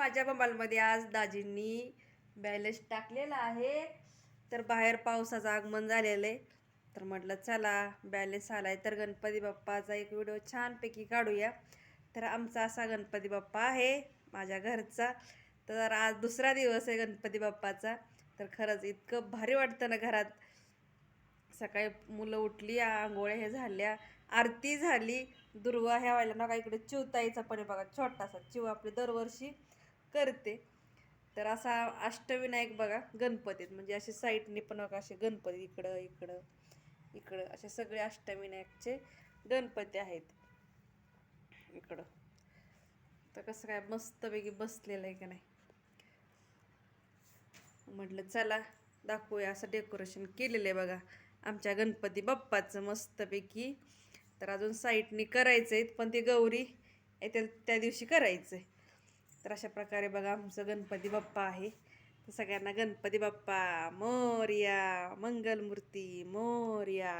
माझ्या मोबाईलमध्ये आज दाजींनी बॅलन्स टाकलेला आहे. तर बाहेर पावसाचं आगमन झालेलं आहे. तर म्हटलं चला बॅलन्स आहे तर गणपती बाप्पाचा एक व्हिडिओ छानपैकी काढूया. तर आमचा असा गणपती बाप्पा आहे माझ्या घरचा. तर आज दुसरा दिवस आहे गणपती बाप्पाचा. तर खरंच इतकं भारी वाटतं ना घरात. सकाळी मुलं उठली आंघोळ्या हे झाल्या आरती झाली. दुर्वा ह्या व्हायला नका इकडे चिवताईचा पण बघा छोटासा चिव आपली दरवर्षी. करते. तर असा अष्टविनायक बघा गणपतीत. म्हणजे असे साईडने पण बघा असे गणपती इकडं इकडं इकडं. असे सगळे अष्टविनायकचे गणपती आहेत. इकडं. तर कसं काय मस्तपैकी बसलेलं आहे का नाही? म्हटलं चला दाखवूया. असं डेकोरेशन केलेलं आहे बघा. आमच्या गणपती बाप्पाचं मस्तपैकी. तर अजून साईटनी करायचं आहे पण ते गौरी येतील त्या दिवशी करायचं आहे तर अशा प्रकारे बघा आमचं गणपती बाप्पा आहे. तर सगळ्यांना गणपती बाप्पा मोर्या मंगलमूर्ती मोर्या.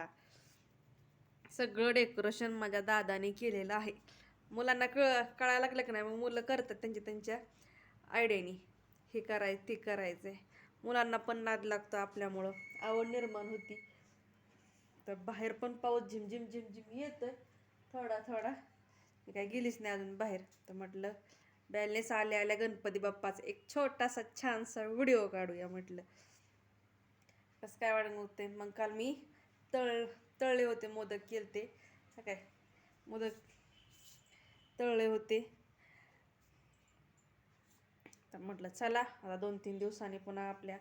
सगळं डेकोरेशन माझ्या दादाने केलेलं आहे. मुलांना कळ कळायला लागलं की नाही? मग मुलं करतात त्यांच्या त्यांच्या आयडियानी. हे कराय ते करायचं आहे मुलांना पण नाद लागतो आपल्यामुळं. आवड निर्माण होती. तर बाहेर पण पाऊस झिमझिम झिमझिम येतं थोडा थोडा. मी काय गेलीच नाही अजून बाहेर. तर म्हटलं बॅलन्स आल्या आल्या गणपती बाप्पाचा एक छोटासा छानसा व्हिडिओ काढूया म्हटलं. कसं काय वाटत होते मग काल मी तळ तळले होते मोदक केलते. काय? मोदक तळले होते. तर म्हटलं चला आता दोन तीन दिवसांनी पुन्हा आपल्या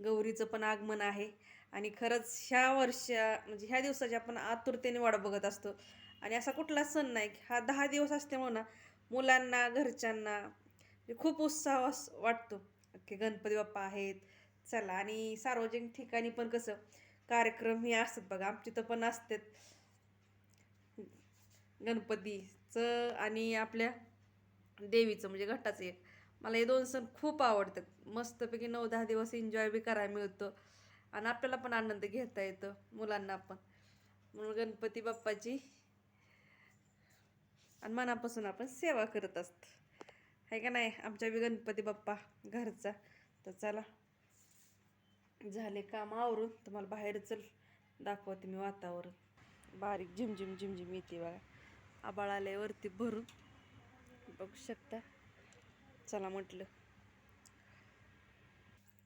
गौरीचं पण आगमन आहे. आणि खरंच ह्या वर्षा म्हणजे ह्या दिवसाची आपण आतुरतेने वाट बघत असतो. आणि असा कुठला सण नाही. हा दहा दिवस असते ना मुलांना घरच्यांना. म्हणजे खूप उत्साह अस- वाटतो. की गणपती बाप्पा आहेत. चला आणि सार्वजनिक ठिकाणी पण कसं कार्यक्रम हे असतात बघा. आमची तर पण असतात. गणपतीचं आणि आपल्या देवीचं म्हणजे घटाचं एक. मला हे दोन सण खूप आवडतात. मस्तपैकी नऊ दहा दिवस एन्जॉय बी करायला मिळतं. आणि आपल्याला पण आनंद घेता येतो मुलांना पण. म्हणून गणपती बाप्पाची आणि मनापासून आपण सेवा करत असतो. आहे का नाही? आमच्या बी गणपती बाप्पा घरचा. तर चला. झाले काम आवरून. तुम्हाला बाहेर चल दाखवते मी वातावरण. बारीक झिमझिम झिमझिम येते बघा. आबाळ आल्यावरती भरून. बघू शकता. चला म्हटलं.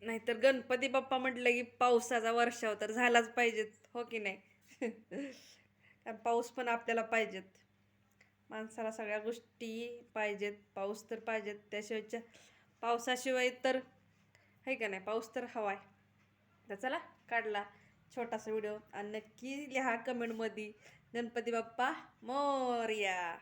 नाहीतर गणपती बाप्पा म्हटलं की पावसाचा वर्षाव तर झालाच पाहिजेत. हो की नाही? कारण पाऊस पण आपल्याला पाहिजेत. माणसाला सगळ्या गोष्टी पाहिजेत पाऊस तर पाहिजेत त्याशिवायच्या पावसाशिवाय तर आहे का नाही पाऊस तर हवा आहे तर चला काढला छोटासा व्हिडिओ. आणि नक्की लिहा कमेंटमध्ये गणपती बाप्पा मोर्या.